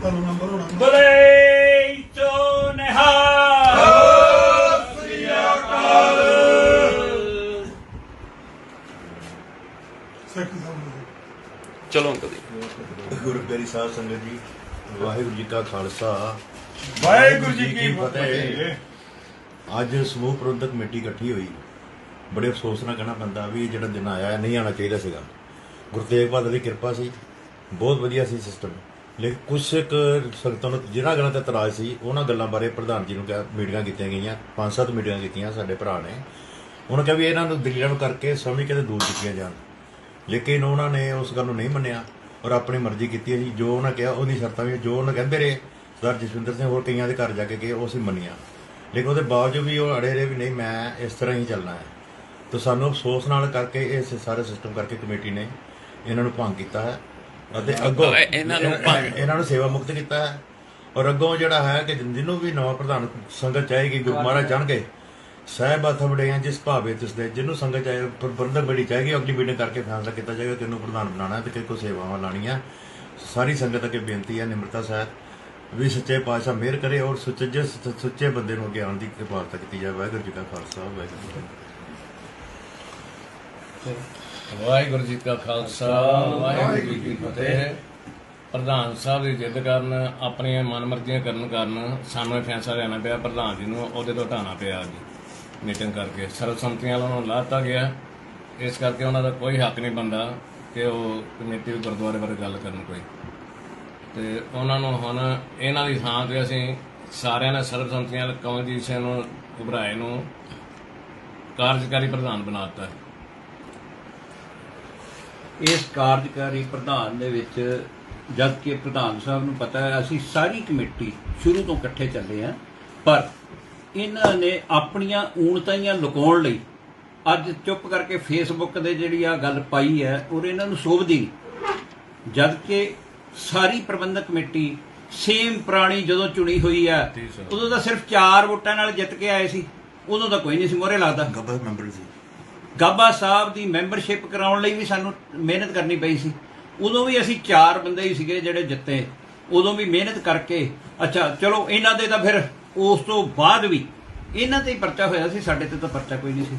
ਤੁਹਾਨੂੰ ਨੰਬਰ ਹੋਣਾ। ਬਲੇ ਚੋ ਨਿਹਾਲ ਸਾਹਿਬ ਚਲੋ ਅੰਕਲ ਜੀ। ਗੁਰਪਿਆਰੀ ਸਾਹਿਬ ਸੰਗਤ ਜੀ ਵਾਹਿਗੁਰੂ ਜੀ ਕਾ ਖਾਲਸਾ। ਵਾਹਿਗੁਰੂ ਜੀ ਕੀ ਫਤਿਹ। ਅੱਜ ਸਮੂਹ ਪ੍ਰਬੰਧਕ ਕਮੇਟੀ ਇਕੱਠੀ ਹੋਈ। ਬੜੇ ਅਫਸੋਸ ਨਾਲ ਕਹਿਣਾ ਪੈਂਦਾ ਵੀ ਜਿਹੜਾ ਦਿਨ ਆਇਆ ਨਹੀਂ ਆਉਣਾ ਚਾਹੀਦਾ ਸੀਗਾ। ਗੁਰੂ ਤੇਗ ਬਹਾਦਰ ਦੀ ਕਿਰਪਾ ਸੀ। ਬਹੁਤ ਵਧੀਆ ਸੀ ਸਿਸਟਮ ਲੇਕਿਨ ਕੁਛ ਇੱਕ ਸੰਗਤਾਂ ਨੂੰ ਜਿਹੜਾ ਗੱਲਾਂ ਤੇ ਇਤਰਾਜ਼ ਸੀ, ਉਹਨਾਂ ਗੱਲਾਂ ਬਾਰੇ ਪ੍ਰਧਾਨ ਜੀ ਨੂੰ ਕਿਹਾ, ਮੀਟਿੰਗਾਂ ਕੀਤੀਆਂ ਗਈਆਂ, ਪੰਜ ਸੱਤ ਮੀਟਿੰਗਾਂ ਕੀਤੀਆਂ ਸਾਡੇ ਭਰਾ ਨੇ। ਉਹਨਾਂ ਕਿਹਾ ਵੀ ਇਹਨਾਂ ਨੂੰ ਦਲੀਲਾਂ ਨੂੰ ਕਰਕੇ ਸਮਝ ਕਿਤੇ ਦੂਰ ਕੀਤੀਆਂ ਜਾਣ। ਲੇਕਿਨ ਉਹਨਾਂ ਨੇ ਉਸ ਗੱਲ ਨੂੰ ਨਹੀਂ ਮੰਨਿਆ ਔਰ ਆਪਣੀ ਮਰਜ਼ੀ ਕੀਤੀ ਹੈ ਜੀ। ਜੋ ਉਹਨਾਂ ਕਿਹਾ, ਉਹਦੀ ਸ਼ਰਤਾਂ ਵੀ ਜੋ ਉਹਨਾਂ ਕਹਿੰਦੇ ਰਹੇ, ਸਰਦਾਰ ਜਸਵਿੰਦਰ ਸਿੰਘ ਹੋਰ ਕਈਆਂ ਦੇ ਘਰ ਜਾ ਕੇ ਗਏ, ਉਹ ਅਸੀਂ ਮੰਨੀਆਂ। ਲੇਕਿਨ ਉਹਦੇ ਬਾਵਜੂਦ ਵੀ ਉਹ ਅੜੇ ਰਹੇ ਵੀ ਨਹੀਂ, ਮੈਂ ਇਸ ਤਰ੍ਹਾਂ ਹੀ ਚੱਲਣਾ ਹੈ। ਤਾਂ ਸਾਨੂੰ ਅਫਸੋਸ ਨਾਲ ਕਰਕੇ ਇਹ ਸਾਰੇ ਸਿਸਟਮ ਕਰਕੇ ਕਮੇਟੀ ਨੇ ਇਹਨਾਂ ਨੂੰ ਭੰਗ ਕੀਤਾ ਹੈ। ਅਤੇ ਅੱਗੋਂ। ਇਹ- ਇਹਨਾਂ ਨੂੰ ਇਹਨਾਂ ਨੂੰ ਸੇਵਾ ਮੁਕਤ ਕੀਤਾ ਹੈ। ਔਰ ਅੱਗੋਂ ਜਿਹੜਾ ਹੈ ਕਿ ਜਿਹਨੂੰ ਵੀ ਨਵਾਂ ਪ੍ਰਧਾਨ ਸੰਗਤ ਚਾਹੇਗੀ ਗੁਰੂ ਮਹਾਰਾਜ ਜਾਣਗੇ ਸਾਹਿਬ ਹੱਥ ਵੜਿਆ ਜਿਸ ਭਾਵੇ ਤਿਸ ਦੇ ਜਿਹਨੂੰ ਸੰਗਤ ਚਾਹੇ ਪ੍ਰਬੰਧਕ ਬੜੀ ਚਾਹੇਗੀ ਅਗਲੀ ਮੀਟਿੰਗ ਕਰਕੇ ਫੈਸਲਾ ਕੀਤਾ ਜਾਏਗਾ ਕਿ ਇਹਨੂੰ ਪ੍ਰਧਾਨ ਬਣਾਉਣਾ ਹੈ ਤੇ ਕਿ ਕੋਈ ਸੇਵਾਵਾਂ ਲਾਣੀਆਂ ਸਾਰੀ ਸੰਗਤ ਅੱਗੇ ਬੇਨਤੀ ਹੈ ਨਿਮਰਤਾ ਸਹਿਤ ਵੀ ਸੱਚੇ ਪਾਤਸ਼ਾਹ ਮਿਹਰ ਕਰੇ ਔਰ ਸੁੱਚੇ ਸੁੱਚੇ ਬੰਦੇ ਨੂੰ ਗਿਆਨ ਦੀ ਕਿਰਪਾਲਤਾ ਕੀਤੀ ਜਾਵੇ ਵਾਹਿਗੁਰੂ ਜੀ ਕਾ ਖਾਲਸਾ ਵਾਹਿਗੁਰੂ ਜੀ ਕੀ ਫਤਿਹ। ਵਾਹਿਗੁਰੂ ਜੀ ਕਾ ਖਾਲਸਾ, ਵਾਹਿਗੁਰੂ ਜੀ ਕੀ ਫਤਿਹ। ਪ੍ਰਧਾਨ ਸਾਹਿਬ ਦੀ ਜਿੱਦ ਕਾਰਨ, ਆਪਣੀਆਂ ਮਨਮਰਜ਼ੀਆਂ ਕਰਨ ਕਾਰਨ ਸਾਨੂੰ ਇਹ ਫੈਸਲਾ ਲੈਣਾ ਪਿਆ, ਪ੍ਰਧਾਨ ਜੀ ਨੂੰ ਉਹਦੇ ਤੋਂ ਹਟਾਉਣਾ ਪਿਆ ਜੀ ਮੀਟਿੰਗ ਕਰਕੇ ਸਰਬਸੰਮਤੀਆਂ ਨਾਲ ਉਹਨੂੰ ਲਾਤਾ ਗਿਆ। ਇਸ ਕਰਕੇ ਉਹਨਾਂ ਦਾ ਕੋਈ ਹੱਕ ਨਹੀਂ ਬੰਦਾ ਕਿ ਉਹ ਕਮੇਟੀ ਗੁਰਦੁਆਰੇ ਬਾਰੇ ਗੱਲ ਕਰਨ ਕੋਈ। ਤੇ ਉਹਨਾਂ ਨੂੰ ਹੁਣ ਇਹਨਾਂ ਦੀ ਥਾਂ ਤੇ ਅਸੀਂ ਸਾਰਿਆਂ ਨੇ ਸਰਬਸੰਮਤੀਆਂ ਨਾਲ ਕਮਲਜੀਤ ਸਿੰਘ ਨੂੰ ਘਬਰਾਏ ਨੂੰ ਕਾਰਜਕਾਰੀ ਪ੍ਰਧਾਨ ਬਣਾਤਾ ਇਸ ਕਾਰਜਕਾਰੀ ਪ੍ਰਧਾਨ ਦੇ ਵਿੱਚ ਜਦ ਕਿ ਪ੍ਰਧਾਨ ਸਾਹਿਬ ਨੂੰ ਪਤਾ ਹੈ ਅਸੀਂ ਸਾਰੀ ਕਮੇਟੀ ਸ਼ੁਰੂ ਤੋਂ ਇਕੱਠੇ ਚੱਲੇ ਆ ਪਰ ਇਹਨਾਂ ਨੇ ਆਪਣੀਆਂ ਊਣਤਾਈਆਂ ਲੁਕਾਉਣ ਲਈ ਅੱਜ ਚੁੱਪ ਕਰਕੇ ਫੇਸਬੁੱਕ ਦੇ ਜਿਹੜੀ ਆ ਗੱਲ ਪਾਈ ਹੈ ਔਰ ਇਹਨਾਂ ਨੂੰ ਸੋਭਦੀ ਜਦ ਕਿ ਸਾਰੀ ਪ੍ਰਬੰਧਕ ਕਮੇਟੀ ਸੇਮ ਪੁਰਾਣੀ ਜਦੋਂ ਚੁਣੀ ਹੋਈ ਆ ਉਦੋਂ ਤਾਂ ਸਿਰਫ 4 ਵੋਟਾਂ ਨਾਲ ਜਿੱਤ ਕੇ ਆਏ ਸੀ ਉਦੋਂ ਤਾਂ ਕੋਈ ਨਹੀਂ ਸੀ ਮੋਰੇ ਲੱਗਦਾ। ਗੱਬਰ ਮੈਂਬਰ ਸੀ। ਗਾਬਾ ਸਾਹਿਬ ਦੀ ਮੈਂਬਰਸ਼ਿਪ ਕਰਾਉਣ ਲਈ ਵੀ ਸਾਨੂੰ ਮਿਹਨਤ ਕਰਨੀ ਪਈ ਸੀ। ਉਦੋਂ ਵੀ ਅਸੀਂ ਚਾਰ ਬੰਦੇ ਹੀ ਸੀਗੇ ਜਿਹੜੇ ਜਿੱਤੇ। ਉਦੋਂ ਵੀ ਮਿਹਨਤ ਕਰਕੇ, ਅੱਛਾ, ਚਲੋ ਇਹਨਾਂ ਦੇ ਤਾਂ ਫਿਰ ਉਸ ਤੋਂ ਬਾਅਦ ਵੀ ਇਹਨਾਂ ਤੇ ਹੀ ਪਰਚਾ ਹੋਇਆ ਸੀ, ਸਾਡੇ ਤੇ ਤਾਂ ਪਰਚਾ ਕੋਈ ਨਹੀਂ ਸੀ।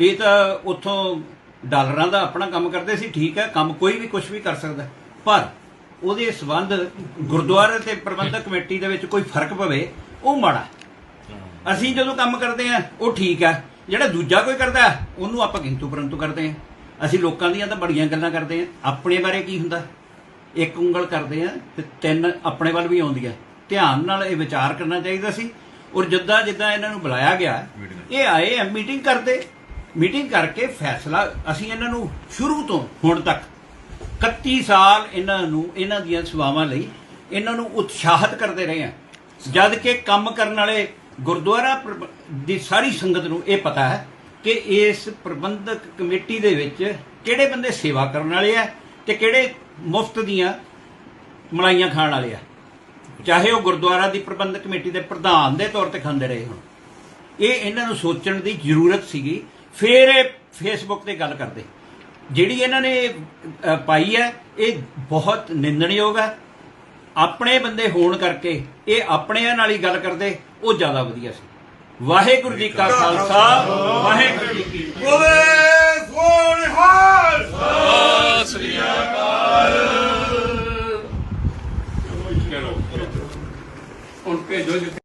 ਇਹ ਤਾਂ ਉੱਥੋਂ ਡਾਲਰਾਂ ਦਾ ਆਪਣਾ ਕੰਮ ਕਰਦੇ ਸੀ, ਠੀਕ ਹੈ, ਕੰਮ ਕੋਈ ਵੀ ਕੁਝ ਵੀ ਕਰ ਸਕਦਾ। ਪਰ ਉਹਦੇ ਸਬੰਧ ਗੁਰਦੁਆਰੇ ਤੇ ਪ੍ਰਬੰਧਕ ਕਮੇਟੀ ਦੇ ਵਿੱਚ ਕੋਈ ਫ਼ਰਕ ਪਵੇ, ਉਹ ਮਾੜਾ। ਅਸੀਂ ਜਦੋਂ ਕੰਮ ਕਰਦੇ ਆ ਉਹ ਠੀਕ ਹੈ। ਜਿਹੜਾ ਦੂਜਾ ਕੋਈ ਕਰਦਾ ਉਹਨੂੰ ਆਪਾਂ ਕਿੰਤੂ ਪਰੰਤੂ ਕਰਦੇ ਆ ਅਸੀਂ ਲੋਕਾਂ ਦੀਆਂ ਤਾਂ ਬੜੀਆਂ ਗੱਲਾਂ ਕਰਦੇ ਆ ਆਪਣੇ ਬਾਰੇ ਕੀ ਹੁੰਦਾ? ਇੱਕ ਉਂਗਲ ਕਰਦੇ ਆ ਤੇ ਤਿੰਨ ਆਪਣੇ ਵੱਲ ਵੀ ਆਉਂਦੀਆਂ ਧਿਆਨ ਨਾਲ ਇਹ ਵਿਚਾਰ ਕਰਨਾ ਚਾਹੀਦਾ ਸੀ। ਔਰ ਜਿੱਦਾਂ ਜਿੱਦਾਂ ਇਹਨਾਂ ਨੂੰ ਬੁਲਾਇਆ ਗਿਆ ਇਹ ਆਏ ਮੀਟਿੰਗ ਕਰਦੇ। ਮੀਟਿੰਗ ਕਰਕੇ ਫੈਸਲਾ ਅਸੀਂ ਇਹਨਾਂ ਨੂੰ ਸ਼ੁਰੂ ਤੋਂ ਹੁਣ ਤੱਕ 31 ਸਾਲ ਇਹਨਾਂ ਨੂੰ ਇਹਨਾਂ ਦੀਆਂ ਸੇਵਾਵਾਂ ਲਈ ਇਹਨਾਂ ਨੂੰ ਉਤਸ਼ਾਹਿਤ ਕਰਦੇ ਰਹੇ ਆ ਜਦ ਕਿ ਕੰਮ ਕਰਨ ਵਾਲੇ ਗੁਰਦੁਆਰਾ ਪ੍ਰਬ- ਦੀ ਸਾਰੀ ਸੰਗਤ ਨੂੰ ਇਹ ਪਤਾ ਹੈ ਕਿ ਇਸ ਪ੍ਰਬੰਧਕ ਕਮੇਟੀ ਦੇ ਵਿੱਚ ਕਿਹੜੇ ਬੰਦੇ ਸੇਵਾ ਕਰਨ ਵਾਲੇ ਆ ਤੇ ਕਿਹੜੇ ਮੁਫਤ ਦੀਆਂ ਮਲਾਈਆਂ ਖਾਣ ਵਾਲੇ ਆ। ਚਾਹੇ ਉਹ ਗੁਰਦੁਆਰਾ ਦੀ ਪ੍ਰਬੰਧਕ ਕਮੇਟੀ ਦੇ ਪ੍ਰਧਾਨ ਦੇ ਤੌਰ ਤੇ ਖਾਂਦੇ ਰਹੇ ਹੋਣ। ਇਹ ਇਹਨਾਂ ਨੂੰ ਸੋਚਣ ਦੀ ਜ਼ਰੂਰਤ ਸੀਗੀ। ਫਿਰ ਇਹ ਫੇਸਬੁੱਕ ਤੇ ਗੱਲ ਕਰਦੇ। ਜਿਹੜੀ ਇਹਨਾਂ ਨੇ ਪਾਈ ਹੈ, ਇਹ ਬਹੁਤ ਨਿੰਦਣਯੋਗ ਹੈ। ਆਪਣੇ ਬੰਦੇ ਹੋਣ ਕਰਕੇ ਇਹ ਆਪਣਿਆਂ ਨਾਲ ਹੀ ਗੱਲ ਕਰਦੇ। ਉਹ ਜ਼ਿਆਦਾ ਵਧੀਆ ਸੀ। ਵਾਹਿਗੁਰੂ ਜੀ ਕਾ ਖਾਲਸਾ। ਵਾਹਿਗੁਰੂ ਜੀ ਕੀ ਫਤਿਹ। ਬਲੇ ਸੋ ਨਿਹਾਲ ਸ੍ਰੀ ਹੁਣ ਭੇਜੋ ਜਿੱਥੇ